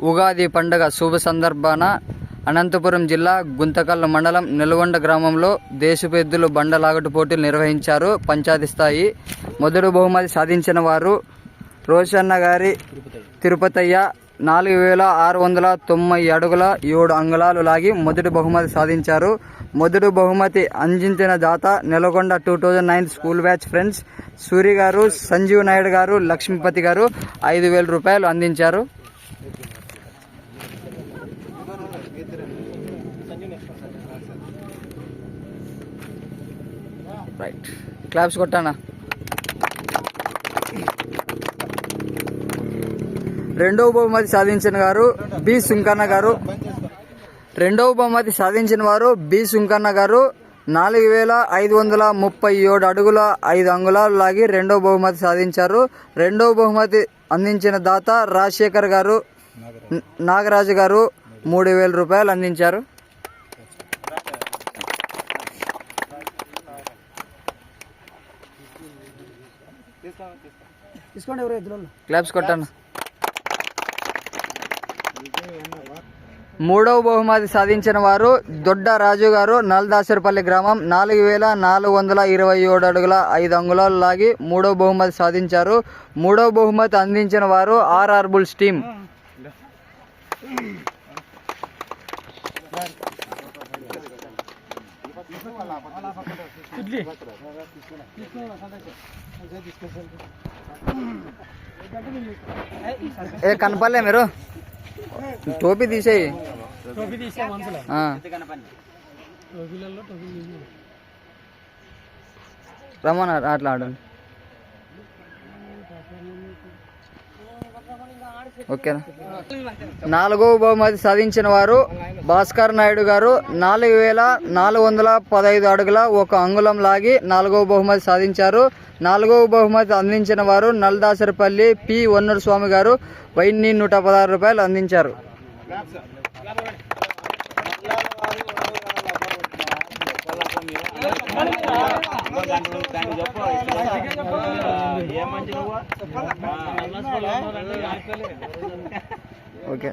ఉగాది పండుగ శుభ సందర్భాన అనంతపురం జిల్లా గుంతకల్ మండలం నెల్గొండ గ్రామంలో దేశపెద్దులు బండలాగటు పోటీలు నిర్వహించారు పంచాయతీ స్థాయి. మొదటి బహుమతి సాధించిన వారు రోషన్న గారి తిరుపతయ్య. నాలుగు వేల ఆరు వందల తొంభై అడుగుల ఏడు అంగుళాలు లాగి మొదటి బహుమతి సాధించారు. మొదటి బహుమతి అందించిన దాత Nelakonda two thousand nine school batch friends Suri గారు సంజీవ్ నాయుడు గారు లక్ష్మీపతి గారు ఐదు వేల రూపాయలు అందించారు. రైట్ క్లాప్స్ కొట్టానా? రెండవ బహుమతి సాధించిన గారు బి సుంకన్న గారు. రెండవ బహుమతి సాధించిన వారు బి సుంకన్న గారు. నాలుగు వేల ఐదు వందల ముప్పై ఏడు అడుగుల ఐదు అంగుళాలు లాగి రెండవ బహుమతి సాధించారు. రెండవ బహుమతి అందించిన దాత రాజశేఖర్ గారు నాగరాజు గారు మూడు వేల రూపాయలు అందించారు. తీసుకోండి ఎవరు ఇద్దరు క్లాప్స్ కొట్టాను మూడవ బహుమతి సాధించిన వారు దొడ్డ రాజు గారు నల్దాసరపల్లి గ్రామం నాలుగు వేల నాలుగు వందల ఇరవై ఏడు అడుగుల ఐదు అంగుళాలు లాగి మూడవ బహుమతి సాధించారు. మూడవ బహుమతి అందించిన వారు ఆర్ఆర్ బుల్స్ టీమ్ ఏ కనపడలే మీరు. టోపీ తీసేయి. టోపీ తీసే మనసులో ఆ. టోపీలలో టోపీ తీసి రమ్మన్న అట్లా ఆడండి. ఓకేనా? నాలుగవ బహుమతి సాధించిన వారు భాస్కర్ నాయుడు గారు. నాలుగు వేల నాలుగు వందల పదహైదు అడుగుల ఒక అంగుళం లాగి నాలుగవ బహుమతి సాధించారు. నాలుగవ బహుమతి అందించిన వారు నల్దాసరిపల్లి పి వన్నూరు స్వామి గారు. వెయ్యి నూట పదహారు రూపాయలు అందించారు. ఓకే.